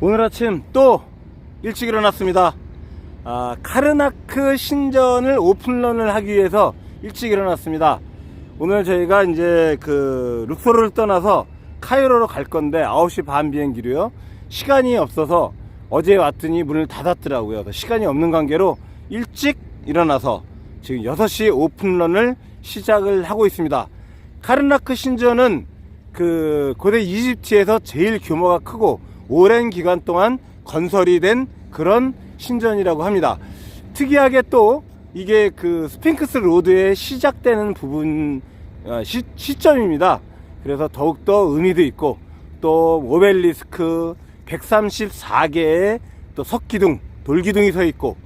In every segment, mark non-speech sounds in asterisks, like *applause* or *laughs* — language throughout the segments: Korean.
오늘 아침 또 일찍 일어났습니다. 아, 카르나크 신전을 오픈런을 하기 위해서 일찍 일어났습니다. 오늘 저희가 이제 그 룩소르를 떠나서 카이로로 갈 건데 9시 반 비행기로요. 시간이 없어서 어제 왔더니 문을 닫았더라고요. 시간이 없는 관계로 일찍 일어나서 지금 6시 오픈런을 시작을 하고 있습니다. 카르나크 신전은 그 고대 이집트에서 제일 규모가 크고 오랜 기간 동안 건설이 된 그런 신전이라고 합니다. 특이하게 또 이게 그 스핑크스 로드에 시작되는 부분 어, 시, 시점입니다. 그래서 더욱더 의미도 있고 또 오벨리스크 134개의 또 석기둥, 돌기둥이 서 있고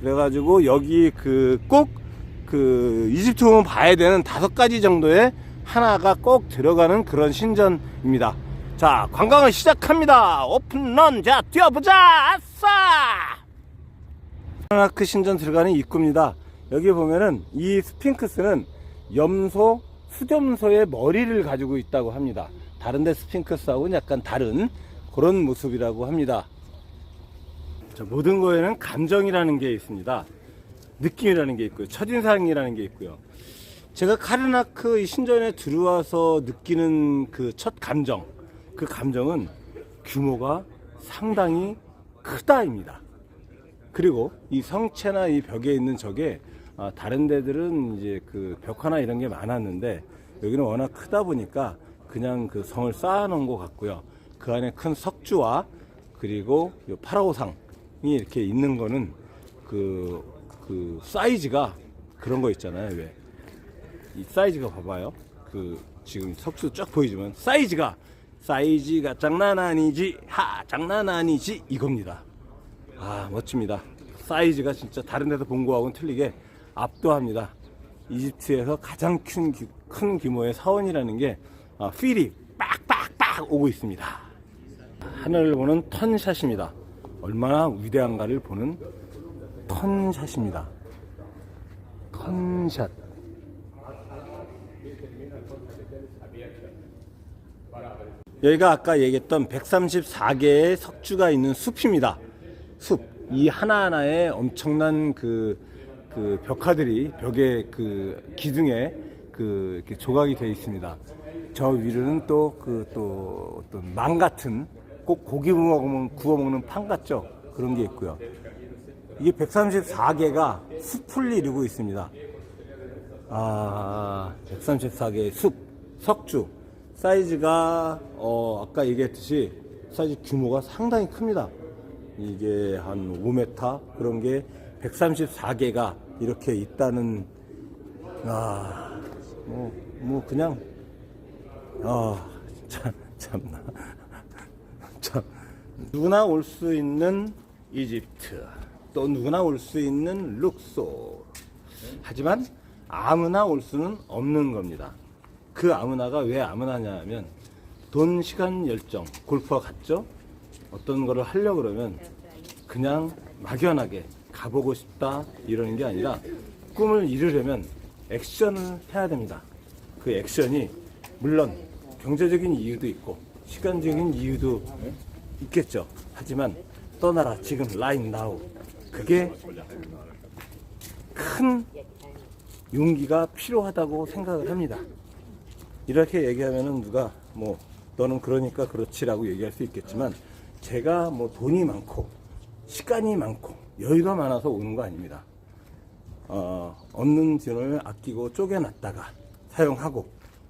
그래가지고 여기 그 꼭그 이집트 오면 봐야 되는 다섯 가지 정도의 하나가 꼭 들어가는 그런 신전입니다. 자, 관광을 시작합니다. 오픈런, 자, 뛰어보자! 아싸! 카르나크 신전 들어가는 입구입니다. 여기 보면은 이 스핑크스는 염소, 수점소의 머리를 가지고 있다고 합니다. 다른데 스핑크스하고는 약간 다른 그런 모습이라고 합니다. 자, 모든 거에는 감정이라는 게 있습니다. 느낌이라는 게 있고요. 첫인상이라는 게 있고요. 제가 카르나크 이 신전에 들어와서 느끼는 그 첫 감정, 그 감정은 규모가 상당히 크다입니다. 그리고 이 성체나 이 벽에 있는 저게 아, 다른 데들은 이제 그 벽화나 이런 게 많았는데 여기는 워낙 크다 보니까 그냥 그 성을 쌓아놓은 것 같고요. 그 안에 큰 석주와 그리고 요 파라오상이 이렇게 있는 거는 그, 그 사이즈가 그런 거 있잖아요. 왜? 이 사이즈가 봐봐요. 그 지금 석수 쫙 보이지만 사이즈가 사이즈가 장난 아니지 하 장난 아니지 이겁니다. 아 멋집니다. 사이즈가 진짜 다른 데서 본 거하고는 틀리게 압도합니다. 이집트에서 가장 큰, 규- 큰 규모의 사원이라는 게 아, 필이 빡빡빡 오고 있습니다. 하늘을 보는 턴샷입니다. 얼마나 위대한가를 보는 턴샷입니다. 턴샷. 여기가 아까 얘기했던 134개의 석주가 있는 숲입니다. 숲. 이 하나하나에 엄청난 그, 그 벽화들이 벽에 그 기둥에 그 조각이 되어 있습니다. 저 위로는 또 그 또 어떤 망 같은 꼭 고기 구워 먹는 판 같죠? 그런 게 있고요. 이게 134개가 숲을 이루고 있습니다. 아, 134개의 숲, 석주. 사이즈가, 어, 아까 얘기했듯이 사이즈 규모가 상당히 큽니다. 이게 한 5m? 그런 게 134개가 이렇게 있다는, 아, 뭐, 뭐, 그냥, 아, *laughs* 참, 참나. *laughs* 참. 누구나 올 수 있는 이집트. 또 누구나 올 수 있는 룩소. 하지만 아무나 올 수는 없는 겁니다. 그 아무나가 왜 아무나냐 하면 돈, 시간, 열정, 골프와 같죠? 어떤 거를 하려고 그러면 그냥 막연하게 가보고 싶다 이러는 게 아니라 꿈을 이루려면 액션을 해야 됩니다. 그 액션이 물론 경제적인 이유도 있고 시간적인 이유도 있겠죠. 하지만 떠나라 지금 라인 나우 그게 큰 용기가 필요하다고 생각을 합니다. 이렇게 얘기하면은 누가 뭐 너는 그러니까 그렇지라고 얘기할 수 있겠지만 제가 뭐 돈이 많고 시간이 많고 여유가 많아서 오는 거 아닙니다. 어, 없는 돈을 아끼고 쪼개놨다가 사용하고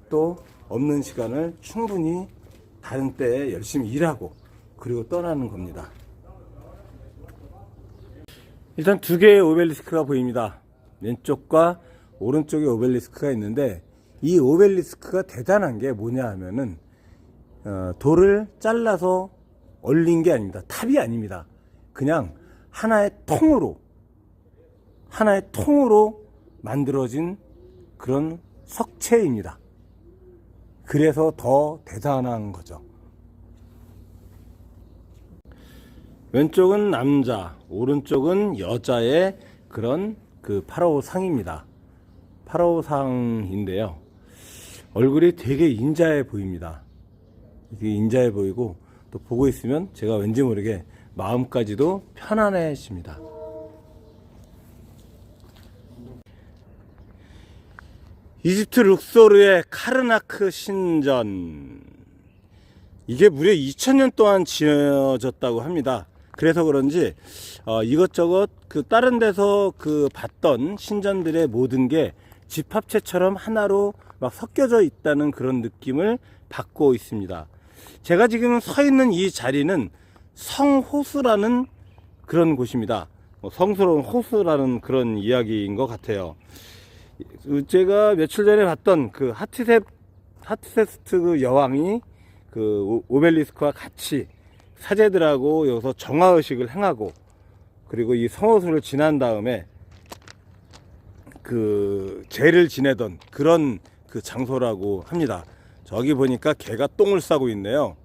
또 없는 시간을 충분히 다른 때에 열심히 일하고 그리고 떠나는 겁니다. 일단 두 개의 오벨리스크가 보입니다. 왼쪽과 오른쪽에 오벨리스크가 있는데 이 오벨리스크가 대단한 게 뭐냐 하면은 어, 돌을 잘라서 얼린 게 아닙니다. 탑이 아닙니다. 그냥 하나의 통으로 하나의 통으로 만들어진 그런 석체입니다. 그래서 더 대단한 거죠. 왼쪽은 남자, 오른쪽은 여자의 그런 그 파라오 상입니다. 파라오 상인데요. 얼굴이 되게 인자해 보입니다. 되게 인자해 보이고 또 보고 있으면 제가 왠지 모르게 마음까지도 편안해집니다. 이집트 룩소르의 카르나크 신전. 이게 무려 2000년 동안 지어졌다고 합니다. 그래서 그런지 어, 이것저것 그 다른 데서 그 봤던 신전들의 모든 게 집합체처럼 하나로 막 섞여져 있다는 그런 느낌을 받고 있습니다. 제가 지금 서 있는 이 자리는 성호수라는 그런 곳입니다. 뭐 성스러운 호수라는 그런 이야기인 것 같아요. 제가 며칠 전에 봤던 그 하트셉 하트세스트 그 여왕이 그 오- 오벨리스크와 같이 사제들하고 여기서 정화의식을 행하고 그리고 이 성호수를 지난 다음에 그 제를 지내던 그런 그 장소라고 합니다. 저기 보니까 개가 똥을 싸고 있네요.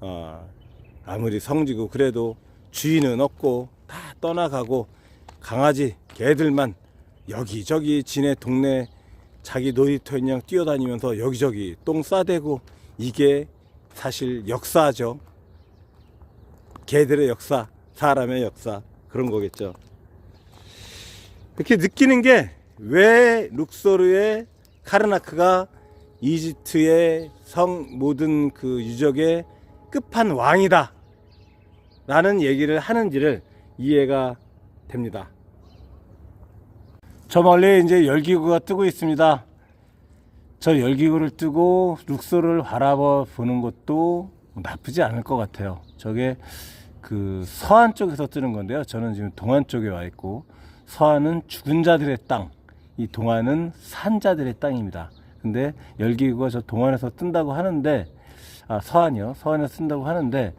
어, 아무리 성지고 그래도 주인은 없고 다 떠나가고 강아지 개들만 여기저기 지네 동네 자기 놀이터인 양 뛰어다니면서 여기저기 똥 싸대고 이게 사실 역사죠. 개들의 역사, 사람의 역사 그런 거겠죠. 이렇게 느끼는 게 왜 룩소르의 카르나크가 이집트의 성 모든 그 유적의 끝판 왕이다 라는 얘기를 하는지를 이해가 됩니다. 저 멀리 이제 열기구가 뜨고 있습니다. 저 열기구를 뜨고 룩소를 바라봐 보는 것도 나쁘지 않을 것 같아요. 저게 그 서안 쪽에서 뜨는 건데요. 저는 지금 동안 쪽에 와 있고 서안은 죽은 자들의 땅, 이 동안은 산자들의 땅입니다. 근데 열기구가 저 동안에서 뜬다고 하는데 아, 서안이요. 서안에서 뜬다고 하는데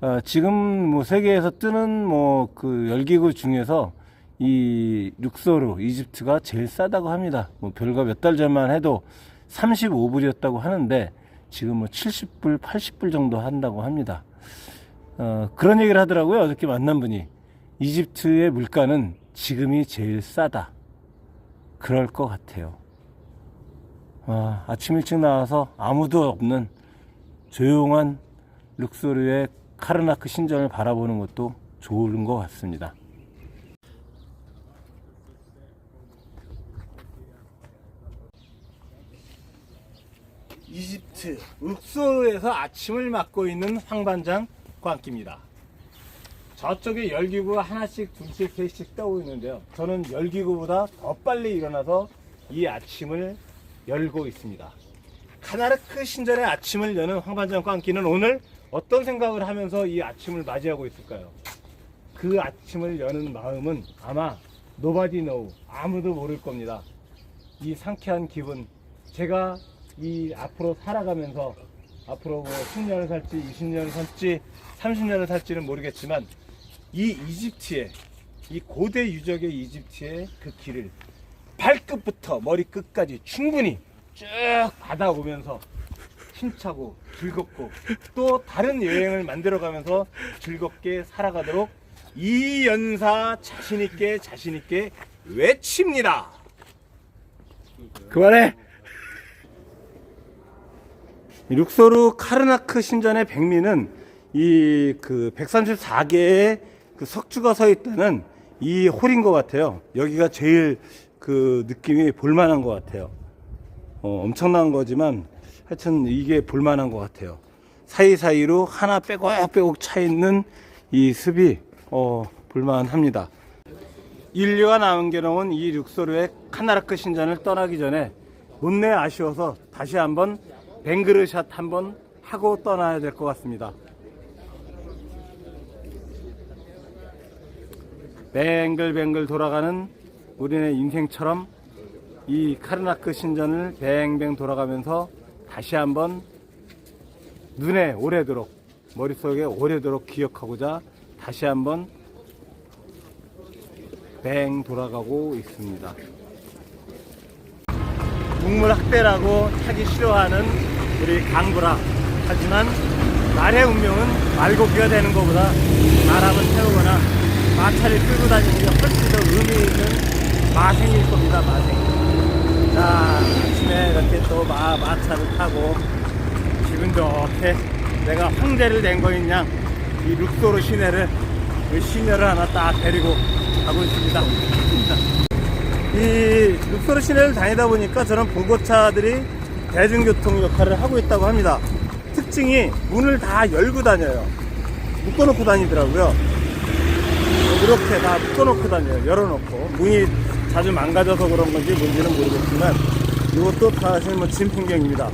어, 지금 뭐 세계에서 뜨는 뭐 그 열기구 중에서 이 룩소르 이집트가 제일 싸다고 합니다. 뭐 별거 몇 달 전만 해도 35불이었다고 하는데 지금 뭐 70불, 80불 정도 한다고 합니다. 어, 그런 얘기를 하더라고요. 어저께 만난 분이. 이집트의 물가는 지금이 제일 싸다. 그럴 것 같아요. 아, 아침 일찍 나와서 아무도 없는 조용한 룩소르의 카르나크 신전을 바라보는 것도 좋은 것 같습니다. 이집트 룩소르에서 아침을 맞고 있는 황반장 광기입니다. 저쪽에 열기구가 하나씩, 둘씩, 셋씩 떠고 있는데요. 저는 열기구보다 더 빨리 일어나서 이 아침을 열고 있습니다. 카나르크 신전의 아침을 여는 황반장 광기는 오늘 어떤 생각을 하면서 이 아침을 맞이하고 있을까요? 그 아침을 여는 마음은 아마 노바디 노우 아무도 모를 겁니다. 이 상쾌한 기분 제가 이 앞으로 살아가면서 앞으로 뭐 10년을 살지 20년을 살지 30년을 살지는 모르겠지만 이 이집트의 이 고대 유적의 이집트의 그 길을 발끝부터 머리끝까지 충분히 쭉 받아오면서 힘차고 즐겁고 또 다른 여행을 만들어가면서 즐겁게 살아가도록 이 연사 자신있게 자신있게 외칩니다. 그만해! *laughs* 이 룩소르 카르나크 신전의 백미는 이 그 134개의 그 석주가 서 있다는 이 홀인 것 같아요. 여기가 제일 그 느낌이 볼만한 것 같아요. 어, 엄청난 거지만 하여튼 이게 볼만한 것 같아요. 사이사이로 하나 빼곡빼곡 차 있는 이 습이 어, 볼만합니다. 인류가 남겨놓은 이 룩소르의 카나라크 신전을 떠나기 전에 못내 아쉬워서 다시 한번 뱅그르샷 한번 하고 떠나야 될 것 같습니다. 뱅글뱅글 돌아가는 우리네 인생처럼 이 카르나크 신전을 뱅뱅 돌아가면서 다시 한번 눈에 오래도록 머릿속에 오래도록 기억하고자 다시 한번 뱅 돌아가고 있습니다. 국물학대라고 하기 싫어하는 우리 강구라 하지만 말의 운명은 말고기가 되는 것보다 사람을 태우거나 마차를 끌고 다니는 게 훨씬 더 의미 있는 마생일 겁니다 마생 자 아침에 이렇게 또 마, 마차를 타고 기분 좋게 내가 황제를 낸 거있냐 이 룩소르 시내를 이 시내를 하나 딱 데리고 가고 있습니다. *laughs* 이 룩소르 시내를 다니다 보니까 저런 봉고차들이 대중교통 역할을 하고 있다고 합니다. 특징이 문을 다 열고 다녀요. 묶어놓고 다니더라고요. 이렇게 다 묶어놓고 다녀요. 열어놓고. 문이 자주 망가져서 그런 건지 뭔지는 모르겠지만 이것도 사실 뭐 진풍경입니다.